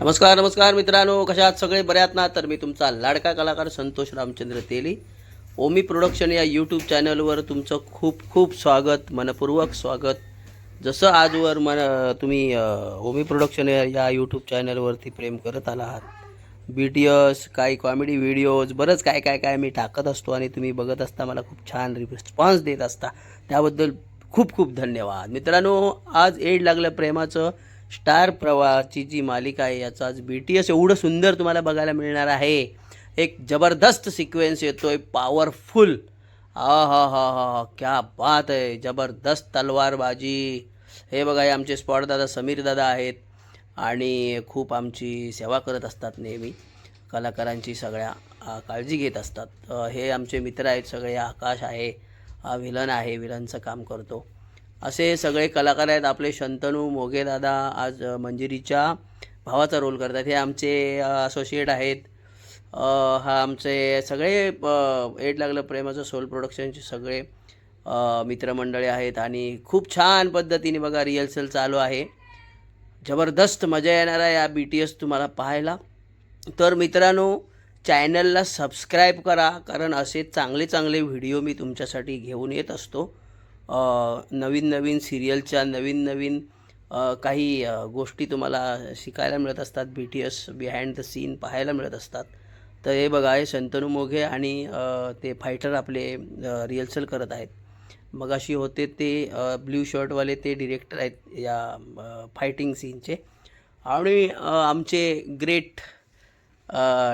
नमस्कार नमस्कार मित्रांनो कशात सगळे? बऱ्यात ना? तर मी तुमचा लाडका कलाकार संतोष रामचंद्र तेली. ओमी प्रोडक्शन या यूट्यूब चॅनलवर तुमचं खूप खूप स्वागत मनपूर्वक स्वागत. जसं आजवर मन तुम्ही ओमी प्रोडक्शन या या यूट्यूब चॅनलवरती प्रेम करत आला आहात बी टी एस काही कॉमेडी व्हिडिओज बरंच काय काय काय मी टाकत असतो आणि तुम्ही बघत असता मला खूप छान रिस्पॉन्स देत असता. त्याबद्दल खूप खूप धन्यवाद. मित्रांनो आज एड लागलं प्रेमाचं. स्टार प्रवाहाची जी मालिका आहे याचा आज बी टी एस एवढं सुंदर तुम्हाला बघायला मिळणार आहे. एक जबरदस्त सिक्वेन्स येतोय पॉवरफुल हा हा हा हा क्या बात आहे जबरदस्त तलवारबाजी. हे बघा हे आमचे स्पॉट दादा समीर दादा आहेत आणि खूप आमची सेवा करत असतात नेहमी कलाकारांची सगळ्या काळजी घेत असतात. हे आमचे मित्र आहेत सगळे आकाश आहे हा विलन आहे विलनचं काम करतो. असे सगळे कलाकार आहेत. आपले शंतनू मोगे दादा आज मंजिरीच्या भावाचा रोल करतात. हे आमचे असोसिएट आहेत. हा आमचे सगळे अ, एड लागलं प्रेमाचं सोल प्रोडक्शनचे सगळे मित्रमंडळे आहेत. आणि खूप छान पद्धतीने बघा रिहर्सल चालू आहे. जबरदस्त मजा येणार आहे या बी टी एस तुम्हाला पाहायला. तर मित्रांनो चॅनलला सबस्क्राईब करा. कारण असे चांगले चांगले व्हिडिओ मी तुमच्यासाठी घेऊन येत असतो. नवीन नवीन सिरियलच्या नवीन नवीन काही गोष्टी तुम्हाला शिकायला मिळत असतात. B T S behind the scene पाहायला मिळत असतात. तर हे बघा हे शंतनू मोघे आणि ते फायटर आपले रिहर्सल करत आहेत. मगाशी होते ते ब्ल्यू शर्टवाले ते डिरेक्टर आहेत या फायटिंग सीनचे आणि आमचे ग्रेट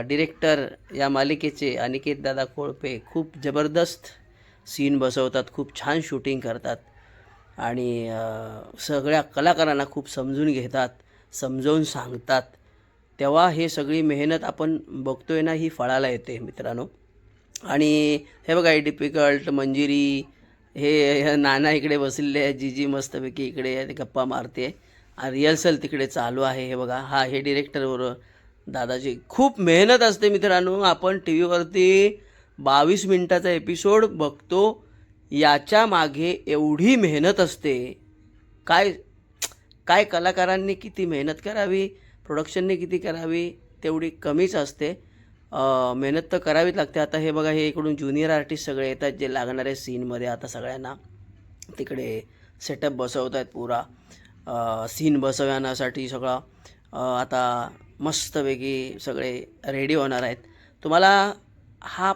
डिरेक्टर या मालिकेचे अनिकेत दादा कोळपे खूप जबरदस्त सीन बसवतात खूप छान शूटिंग करतात आणि सगळ्या कलाकारांना खूप समजून घेतात समजावून सांगतात. तेव्हा हे सगळी मेहनत आपण बघतोय ना ही फळाला येते मित्रांनो. आणि हे बघा हे डिफिकल्ट मंजिरी हे नाना इकडे बसलेले आहे जीजी मस्तपैकी इकडे ते गप्पा मारते रिहर्सल तिकडे चालू आहे हे बघा. हा हे डिरेक्टरवर दादाची खूप मेहनत असते मित्रांनो. आपण टी व्हीवरती बावीस मिनटाचा एपिसोड बघतो याच्या मागे एवढी मेहनत असते. काय काय कलाकारांनी किती मेहनत करावी प्रोडक्शनने किती करावी तेवढी कमीच असते. मेहनत तर करावीच लागते. आता हे बघा हे इकडून ज्युनियर आर्टिस्ट सगळे येतात जे लागणारे सीनमध्ये आता सगळ्यांना तिकडे सेटअप बसवत आहेत पुरा सीन बसवण्यासाठी सगळं. आता मस्तपैकी सगळे रेडी होणार आहेत. तुम्हाला हा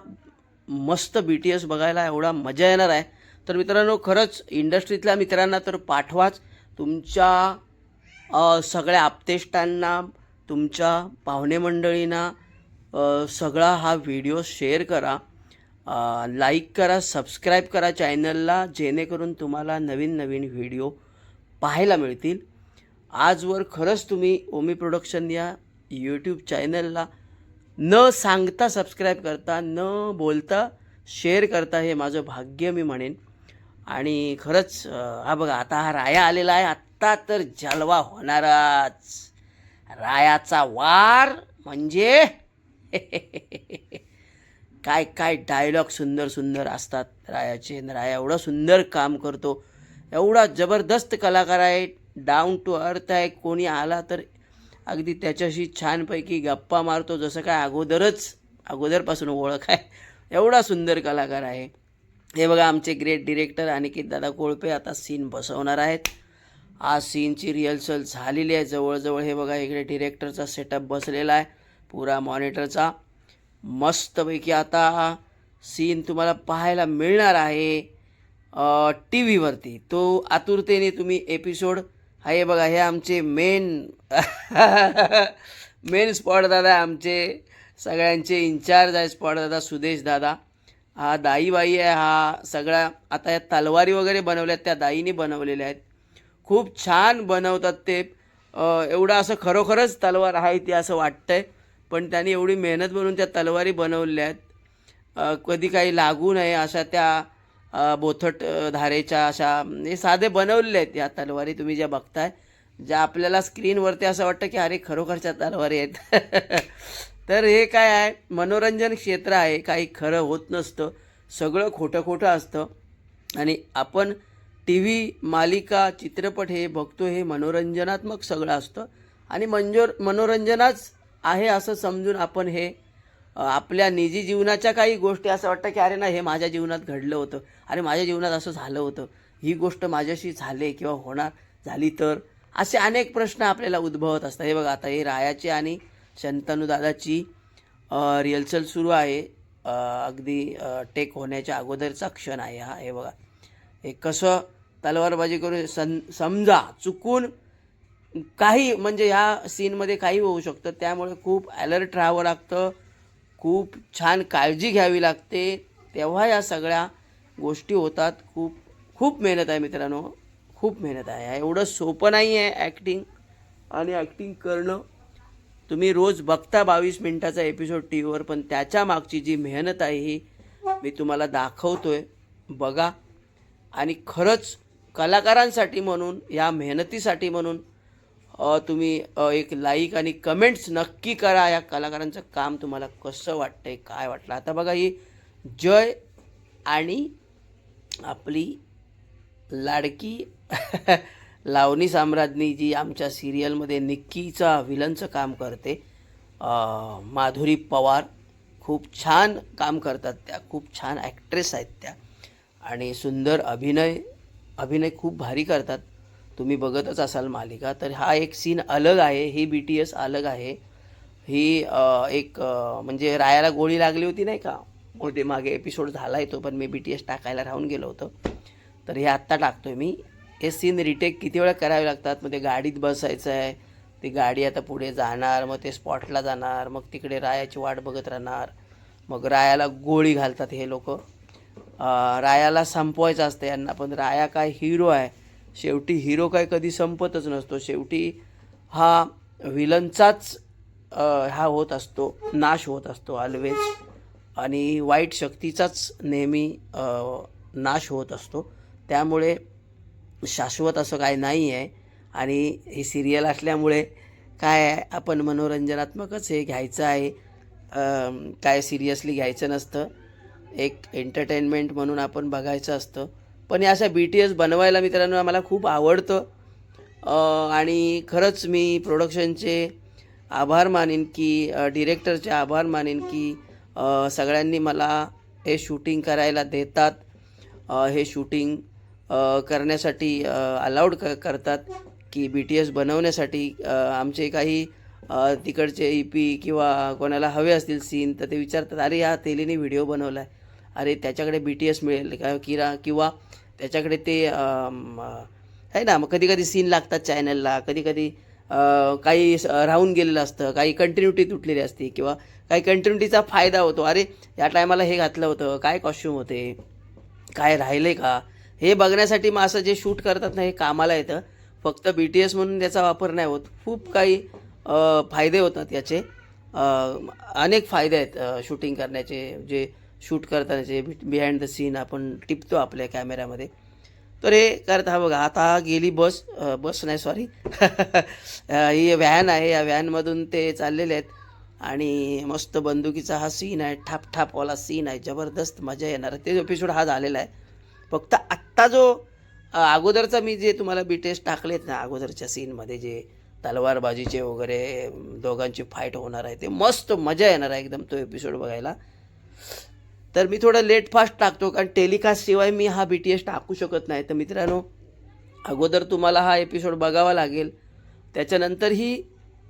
मस्त बी टी एस बघायला एवढा मजा येणार आहे. तर मित्रांनो खरंच इंडस्ट्रीतल्या मित्रांना तर पाठवाच. तुमच्या सगळ्या आपतेष्टांना तुमच्या पाहुणे मंडळींना सगळा हा व्हिडिओ शेअर करा. लाईक करा सबस्क्राईब करा चॅनलला जेणेकरून तुम्हाला नवीन नवीन व्हिडिओ पाहायला मिळतील. आजवर खरंच तुम्ही ओमी प्रोडक्शन या यूट्यूब चॅनलला न सांगता सबस्क्राईब करता न बोलता शेअर करता हे माझं भाग्य मी म्हणेन. आणि खरंच हा बघा आता हा राया आलेला आहे. आत्ता तर जलवा होणाराच. रायाचा वार म्हणजे काय काय डायलॉग सुंदर सुंदर असतात रायाचे. राया एवढं सुंदर काम करतो. एवढा जबरदस्त कलाकार आहे. डाऊन टू अर्थ आहे. कोणी आला तर अगदी त्याच्याशी छानपैकी गप्पा मारतो जसं काय अगोदरच अगोदरपासून ओळख आहे. एवढा सुंदर कलाकार आहे. हे बघा आमचे ग्रेट डिरेक्टर अनिकेत दादा कोळपे आता सीन बसवणार आहेत. आज सीनची रिहर्सल झालेली आहे. जवळजवळ हे बघा इकडे डिरेक्टरचा सेटअप बसलेला आहे. पुरा मॉनिटरचा मस्तपैकी आता हा सीन तुम्हाला पाहायला मिळणार आहे टी व्हीवरती तो आतुरतेने तुम्ही एपिसोड हा हे बघा हे आमचे मेन मेन स्पॉट दादा आमचे. सगळ्यांचे इन्चार्ज आहे स्पॉट दादा सुदेश दादा. हा दाईबाई आहे हा सगळ्या आता या तलवारी वगैरे बनवल्यात त्या दाईने बनवलेल्या आहेत. खूप छान बनवतात ते. एवढं असं खरोखरच तलवार आहे ते असं वाटतंय. पण त्यांनी एवढी मेहनत बनवून त्या तलवारी बनवल्या आहेत. कधी काही लागू नये अशा त्या बोथट धारेच्या अशा हे साधे बनवलेले आहेत या तलवारी तुम्ही ज्या बघताय ज्या आपल्याला स्क्रीनवरती असं वाटतं की अरे खरोखरच्या तलवारी आहेत. तर हे काय आहे? मनोरंजन क्षेत्र आहे काही खरं होत नसतं सगळं खोटं खोटं असतं. आणि आपण टी व्ही मालिका चित्रपट हे बघतो हे मनोरंजनात्मक सगळं असतं. आणि मंजोर मनोरंजनाच आहे असं समजून आपण हे आपल्या निजी जीवनाच्या काही गोष्टी असं वाटतं की अरे ना हे माझ्या जीवनात घडलं होतं. अरे माझ्या जीवनात असं झालं होतं. ही गोष्ट माझ्याशी झाले किंवा होणार झाली तर असे अनेक प्रश्न आपल्याला उद्भवत असतात. हे बघा आता हे रायाची आणि शंतनुदादाची रिहर्सल सुरू आहे. अगदी टेक होण्याच्या अगोदरचा क्षण आहे हा. हे बघा. हे कसं तलवारबाजी करून सं समजा चुकून काही म्हणजे ह्या सीनमध्ये काही होऊ शकतं. त्यामुळे खूप ॲलर्ट राहावं लागतं. खूप छान काळजी घ्यावी लागते. तेव्हा या सगळ्या गोष्टी होतात. खूप खूप मेहनत आहे मित्रांनो. खूप मेहनत आहे. एवढं सोपं नाही आहे ॲक्टिंग आणि ॲक्टिंग करणं तुम्ही रोज बघता बावीस मिनटाचा एपिसोड टी व्हीवर पण त्याच्या मागची जी मेहनत आहे ही मी तुम्हाला दाखवतो आहे बघा. आणि खरंच कलाकारांसाठी म्हणून या मेहनतीसाठी म्हणून तुम्ही एक लाईक आणि कमेंट्स नक्की करा. या कलाकारांचं काम तुम्हाला कसं वाटतंय काय वाटलं? आता बघा ही जय आणि आपली लाडकी लावणी साम्राज्ञी जी आमच्या सिरियलमध्ये निक्कीचा विलनचं काम करते. माधुरी पवार. खूप छान काम करतात त्या. खूप छान ॲक्ट्रेस आहेत त्या. आणि सुंदर अभिनय अभिनय खूप भारी करतात. तुम्ही बघतच असाल मालिका तर हा एक सीन अलग आहे ही बी टी एस अलग आहे. ही एक म्हणजे रायाला गोळी लागली होती नाही का? मोठे मागे एपिसोड झाला आहे तो पण मी बी टी एस टाकायला राहून गेलो होतो. तर हे आत्ता टाकतो आहे मी. हे सीन रिटेक किती वेळा करावे लागतात? मग ते गाडीत बसायचं आहे ती गाडी आता पुढे जाणार मग ते स्पॉटला जाणार मग तिकडे रायाची वाट बघत राहणार. मग रायाला गोळी घालतात हे लोक. रायाला संपवायचं असतं यांना पण राया काय हिरो आहे शेवटी हिरो काय कधी संपतच नसतो. शेवटी हा विलनचाच हा होत असतो नाश होत असतो ऑलवेज आणि वाईट शक्तीचाच नेहमी नाश होत असतो. त्यामुळे शाश्वत असं काय नाही आहे आणि ही सिरियल असल्यामुळे काय आहे आपण मनोरंजनात्मकच हे घ्यायचं आहे. काय सिरियसली घ्यायचं नसतं. एक एंटरटेनमेंट म्हणून आपण बघायचं असतं. पण या अशा बी टी एस बनवायला मित्रांनो मला खूप आवडतं. आणि खरंच मी प्रोडक्शनचे आभार मानेन की डिरेक्टरचे आभार मानेन की सगळ्यांनी मला हे शूटिंग करायला देतात. हे शूटिंग करण्यासाठी अलाउड क करतात की बी टी एस बनवण्यासाठी आमचे काही तिकडचे ई पी किंवा कोणाला हवे असतील सीन तर ते विचारतात अरे या तेलीने व्हिडिओ बनवला आहे अरे त्याच्याकडे बी टी एस मिळेल का किरा किंवा त्याच्याकडे ते आहे ना मग कधी कधी सीन लागतात चॅनलला कधी कधी काही स- राहून गेलेलं असतं काही कंटिन्युटी तुटलेली असते किंवा काही कंटिन्युटीचा फायदा होतो. अरे या टायमाला हे घातलं होतं काय कॉस्ट्यूम होते काय राहिले का? हे बघण्यासाठी मग असं जे शूट करतात ना हे कामाला येतं. फक्त बी टी एस म्हणून त्याचा वापर नाही होत. खूप काही फायदे होतात याचे. अनेक फायदे आहेत शूटिंग करण्याचे. जे शूट करतानाचे बिहाइंड द सीन आपण टिपतो आपल्या कॅमेऱ्यामध्ये तर हे करता हा बघा आता गेली बस बस नाही सॉरी ही व्हॅन आहे या व्हॅनमधून ते चाललेले आहेत. आणि मस्त बंदुकीचा हा सीन आहे ठाप ठापवाला सीन आहे जबरदस्त मजा येणार. आहे ते एपिसोड हा झालेला आहे. फक्त आत्ता जो अगोदरचा मी जे तुम्हाला बी टेस्ट टाकलेत ना अगोदरच्या सीनमध्ये जे तलवारबाजीचे वगैरे दोघांची फाईट होणार आहे ते मस्त मजा येणार आहे एकदम तो एपिसोड बघायला. तर मी थोडं लेट फास्ट टाकतो कारण टेलिकास्ट शिवाय मी हा बी टी एस टाकू शकत नाही. तर मित्रांनो अगोदर तुम्हाला हा एपिसोड बघावा लागेल. त्याच्यानंतर ही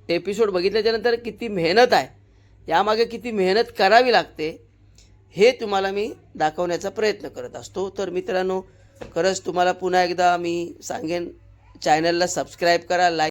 एपिसोड बघितल्याच्यानंतर किती मेहनत आहे यामागे किती मेहनत करावी लागते हे तुम्हाला मी दाखवण्याचा प्रयत्न करत असतो. तर मित्रांनो खरंच तुम्हाला पुन्हा एकदा मी सांगेन चॅनलला सबस्क्राईब करा लाईक